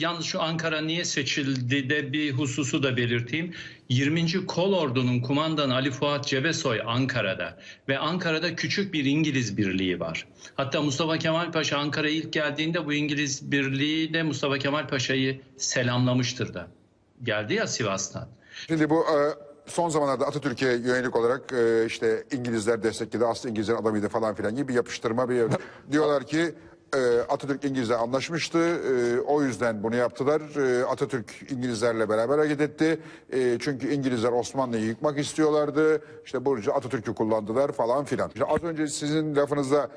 Yalnız şu Ankara niye seçildi de bir hususu da belirteyim. 20. Kolordu'nun kumandanı Ali Fuat Cebesoy Ankara'da ve Ankara'da küçük bir İngiliz birliği var. Hatta Mustafa Kemal Paşa Ankara'ya ilk geldiğinde bu İngiliz birliği de Mustafa Kemal Paşa'yı selamlamıştır da. Geldi ya Sivas'tan. Şimdi bu e, son zamanlarda Atatürk'e yönelik olarak e, işte İngilizler destekledi, aslında İngilizlerin adamıydı falan filan gibi bir yapıştırma bir diyorlar ki Atatürk İngilizle anlaşmıştı. E, o yüzden bunu yaptılar. E, Atatürk İngilizlerle beraber hareket etti. E, çünkü İngilizler Osmanlı'yı yıkmak istiyorlardı. İşte böylece Atatürk'ü kullandılar falan filan. İşte az önce sizin lafınızda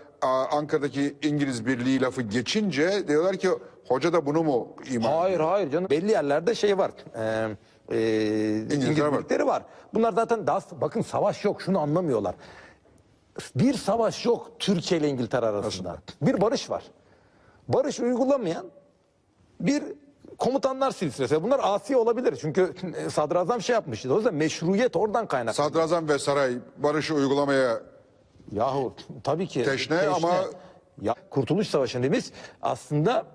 Ankara'daki İngiliz Birliği lafı geçince diyorlar ki hoca da bunu mu iman Hayır hayır canım. Belli yerlerde şey var. Ee, e, İngiliz birlikleri var. Bunlar zaten daha bakın savaş yok şunu anlamıyorlar. Bir savaş yok Türkiye ile İngiltere arasında. Bir barış var. Barış uygulamayan bir komutanlar silsilesi. Bunlar asi olabilir. Çünkü e, sadrazam şey yapmıştı. O yüzden meşruiyet oradan kaynaklı. Sadrazam ve saray barışı uygulamaya Yahu tabii ki. Teşne ama- Ya, Kurtuluş Savaşı'nı biz aslında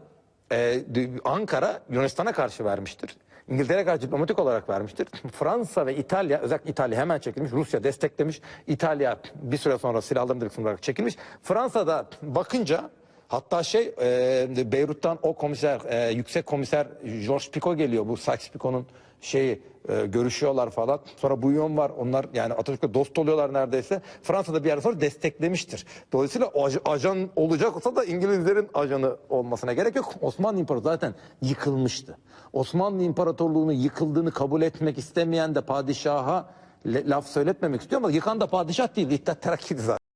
e, Ankara Yunanistan'a karşı vermiştir. İngiltere karşı diplomatik olarak vermiştir. Fransa ve İtalya, özellikle İtalya hemen çekilmiş. Rusya desteklemiş. İtalya bir süre sonra silahlarını direkt olarak çekilmiş. Fransa'da bakınca hatta şey e, Beyrut'tan o komiser, e, yüksek komiser Georges Picot geliyor. Bu Sykes-Picot'un şeyi e, görüşüyorlar falan. Sonra Bouillon var. Onlar yani Atatürk'le dost oluyorlar neredeyse. Fransa'da bir yer sonra desteklemiştir. Dolayısıyla aj- ajan olacak olsa da İngilizlerin ajanı olmasına gerek yok. Osmanlı İmparatorluğu zaten yıkılmıştı. Osmanlı İmparatorluğu'nun yıkıldığını kabul etmek istemeyen de padişaha laf söyletmemek istiyor ama yıkan da padişah değil. İttihat Terakki'di zaten.